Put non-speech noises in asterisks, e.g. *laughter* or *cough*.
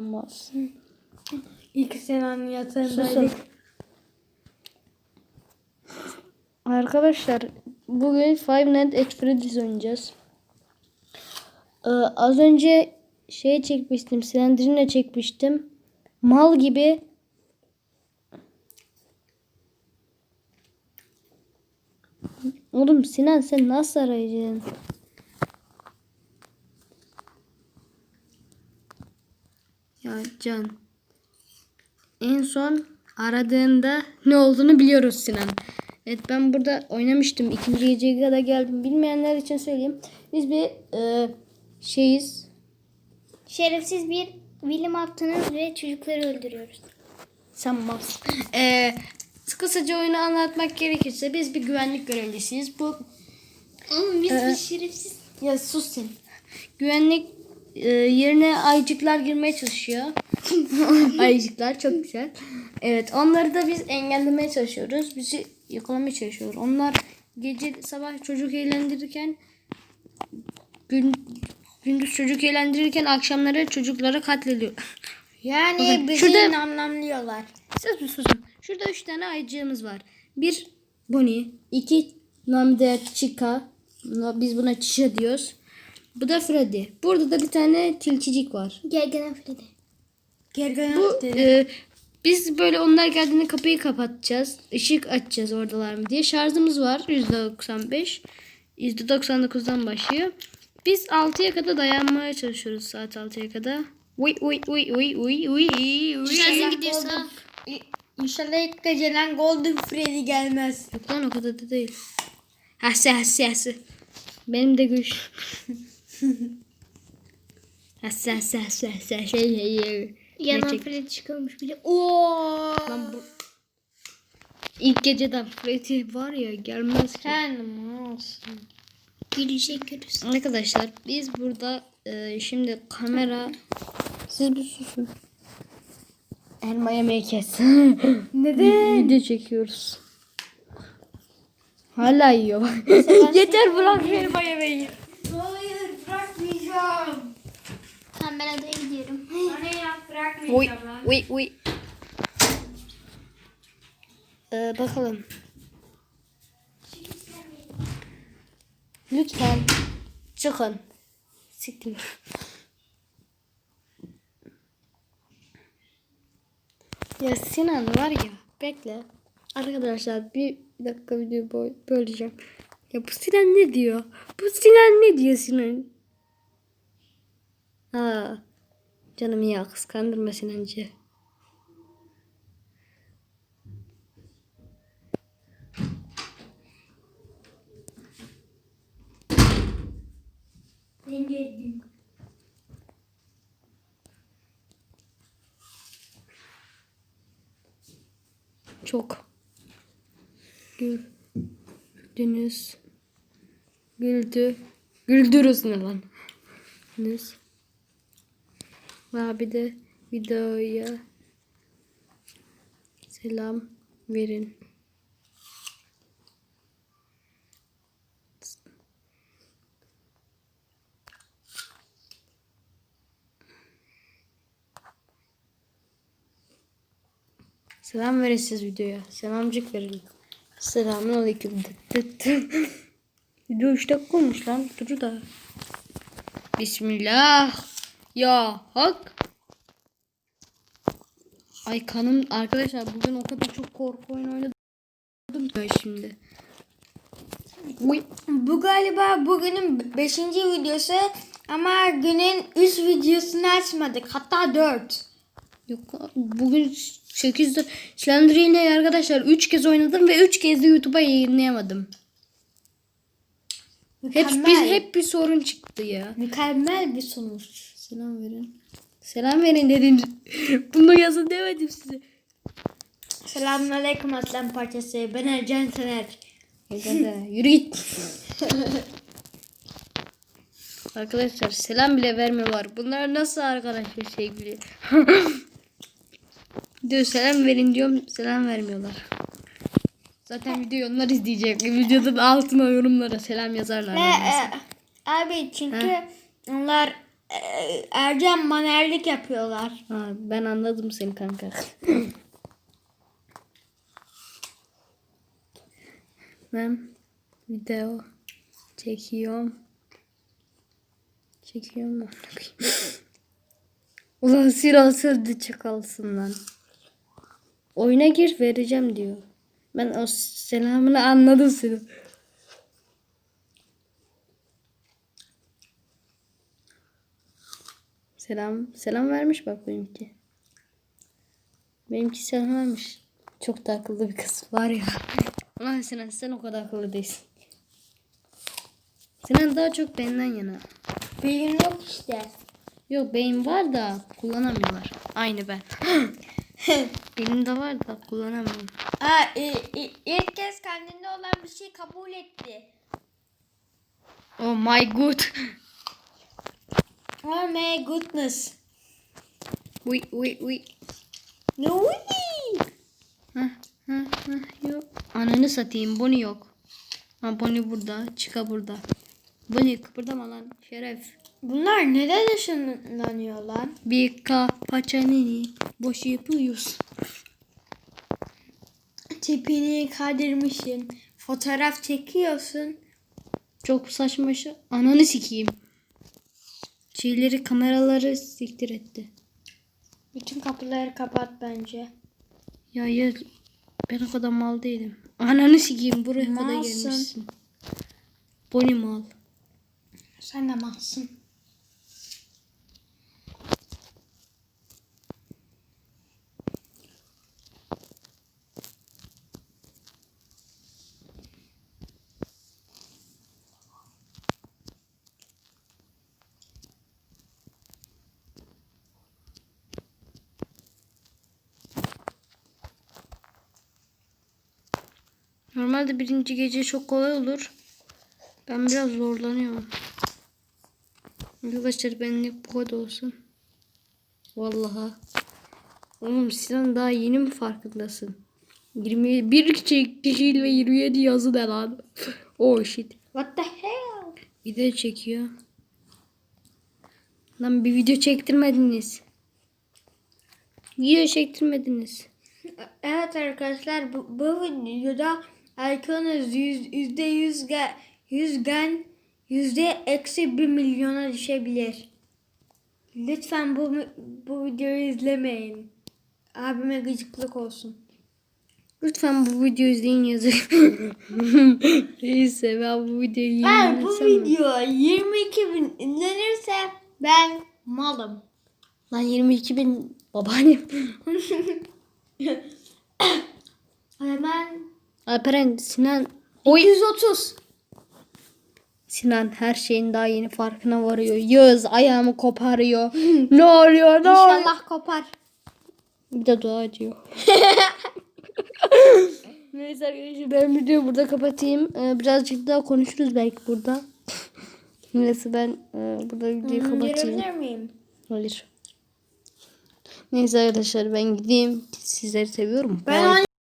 Olmaz. İlk Sena'nın yatağındaydık. Arkadaşlar bugün Five Nights at Freddy's oynayacağız. Ee, az önce şey çekmiştim. Slender'ine çekmiştim. Mal gibi Oğlum Sinan sen nasıl arayacaksın? Ya Can. En son aradığında ne olduğunu biliyoruz Sinan. Evet ben burada oynamıştım. İkinci geceye kadar geldim. Bilmeyenler için söyleyeyim. Biz bir e, şeyiz. Şerefsiz bir bilim yaptınız ve çocukları öldürüyoruz. Sen mas. E, kısaca oyunu anlatmak gerekirse biz bir güvenlik görevlisiyiz. Bu Oğlum biz Ee, bir şerefsiz. ya sus sen. Güvenlik e, yerine ayıcıklar girmeye çalışıyor. *laughs* ayıcıklar çok güzel. Evet onları da biz engellemeye çalışıyoruz. Bizi yakalamaya çalışıyorlar. Onlar gece sabah çocuk eğlendirirken gün, gündüz çocuk eğlendirirken akşamları çocukları katlediyor. *laughs* Yani Bakın, bizi şurada- anlamlıyorlar. Sus bir susun. Şurada üç tane ayıcığımız var. Bir Bonnie, iki Namde Chica. Biz buna Chica diyoruz. Bu da Freddy. Burada da bir tane tilkicik var. Gergenen Freddy. Gergana Bu e, biz böyle onlar geldiğinde kapıyı kapatacağız. Işık açacağız oradalar mı diye. Şarjımız var %95. %99'dan başlıyor. Biz 6'ya kadar dayanmaya çalışıyoruz saat 6'ya kadar. Uy uy uy uy uy uy uy. Şarjın gidiyorsa İnşallah ilk geceden Golden Freddy gelmez. Yok lan o kadar da değil. Hasi hasi hasi. Benim de güç. *laughs* hasi hasi hasi hasi hasi. yanan. Freddy çıkıyormuş bile. Oo. Lan bu ilk geceden Freddy var ya gelmez ki. Kendim olsun. Görürsün. Arkadaşlar biz burada e, şimdi kamera siz bir susun. Elma yemeği kes. *laughs* Neden? Video çekiyoruz. Hala yiyor. *laughs* Yeter bırak elma yemeği. Hayır bırakmayacağım. Tamam ben odaya gidiyorum. Uy bırakmayacağım lan. uy uy. Ee, bakalım. Lütfen çıkın. Siktim. Ya Sinan var ya bekle. Arkadaşlar bir dakika video böleceğim. Ya bu Sinan ne diyor? Bu Sinan ne diyor Sinan? Aa, canım ya kıskandırma Sinancı. Ben geldim. Çok. Güldünüz. Güldü. Güldürüz ne lan? Güldünüz. Abi de videoya selam verin. Selam verin siz videoya. Selamcık verin. Selamun aleyküm. *laughs* Video 3 dakika olmuş lan. Dur da. Bismillah. Ya hak. Ay kanım arkadaşlar bugün o kadar çok korku oyunu oynadım ben şimdi. Uy. Bu galiba bugünün 5. videosu ama günün 3 videosunu açmadık. Hatta 4. Yok bugün 8'de Slender'ı arkadaşlar 3 kez oynadım ve 3 kez de YouTube'a yayınlayamadım. Hep Mükemmel. biz hep bir sorun çıktı ya. Mükemmel bir sonuç. Selam verin. Selam verin dedim. *laughs* Bunu yazın demedim size. Selamünaleyküm aslan parçası. Ben Ercan Sener. Yürü git. *laughs* Arkadaşlar selam bile vermiyorlar. Bunlar nasıl arkadaşlar sevgili? *laughs* diyor selam verin diyorum selam vermiyorlar. Zaten videoyu onlar izleyecek. Videonun altına yorumlara selam yazarlar. Ve, e, abi çünkü onlar e, Ercan manerlik yapıyorlar. Ha, ben anladım seni kanka. ben video çekiyorum. Çekiyorum mu? *laughs* Ulan silah sözlü çıkalsın lan. Oyuna gir vereceğim diyor. Ben o selamını anladım senin. Selam. Selam vermiş bak benimki. Benimki selam vermiş. Çok da akıllı bir kız var ya. *laughs* Ulan Sinan sen o kadar akıllı değilsin. Sinan daha çok benden yana. Beyin yok işte. Yok beyin var da kullanamıyorlar. Aynı ben. *gasps* Benim de var da kullanamıyorum. Aa, e, e, ilk kez kendinde olan bir şey kabul etti. Oh my god. Oh my goodness. Uy uy uy. No way. Hah, hah, hah, yok. Ananı satayım. Bonnie yok. Ha Bonnie burada. Chica burada. Bonnie kıpırdama lan. Şeref. Bunlar neden ışınlanıyor lan? Bir kapaçanini boş yapıyoruz. Tipini kaydırmışsın. Fotoğraf çekiyorsun. Çok saçma şey. Ananı sikeyim. Şeyleri kameraları siktir etti. Bütün kapıları kapat bence. Ya ya ben o kadar mal değilim. Ananı sikeyim buraya kadar Malsın. gelmişsin. Bonnie mal. Sen de malsın. Normalde birinci gece çok kolay olur. Ben biraz zorlanıyorum. Arkadaşlar benlik bu kadar olsun. Vallahi. Oğlum Sinan daha yeni mi farkındasın? 21 kişi, kişiyle 27 yazı ne lan? *laughs* oh shit. What the hell? Video çekiyor. Lan bir video çektirmediniz. Video çektirmediniz. Evet arkadaşlar bu, bu videoda Yüz- yüzde yüz ge- yüz gen yüzde eksi bir milyona düşebilir. Lütfen bu bu videoyu izlemeyin. Abime gıcıklık olsun. Lütfen bu videoyu izleyin yazın. *laughs* Neyse ben bu videoyu Eğer bu yayınlasam mı? video 22 bin izlenirse ben malım. Lan 22 bin babaannem. *laughs* Alperen Sinan. Oy. 130. Sinan her şeyin daha yeni farkına varıyor. Yağız ayağımı koparıyor. *laughs* ne oluyor ne oluyor? İnşallah kopar. Bir de dua ediyor. *laughs* Neyse arkadaşlar ben videoyu burada kapatayım. Ee, birazcık daha konuşuruz belki burada. *laughs* Neyse ben e, burada videoyu kapatayım. Girebilir miyim? Hayır. Neyse arkadaşlar ben gideyim. Sizleri seviyorum. Ben Bye.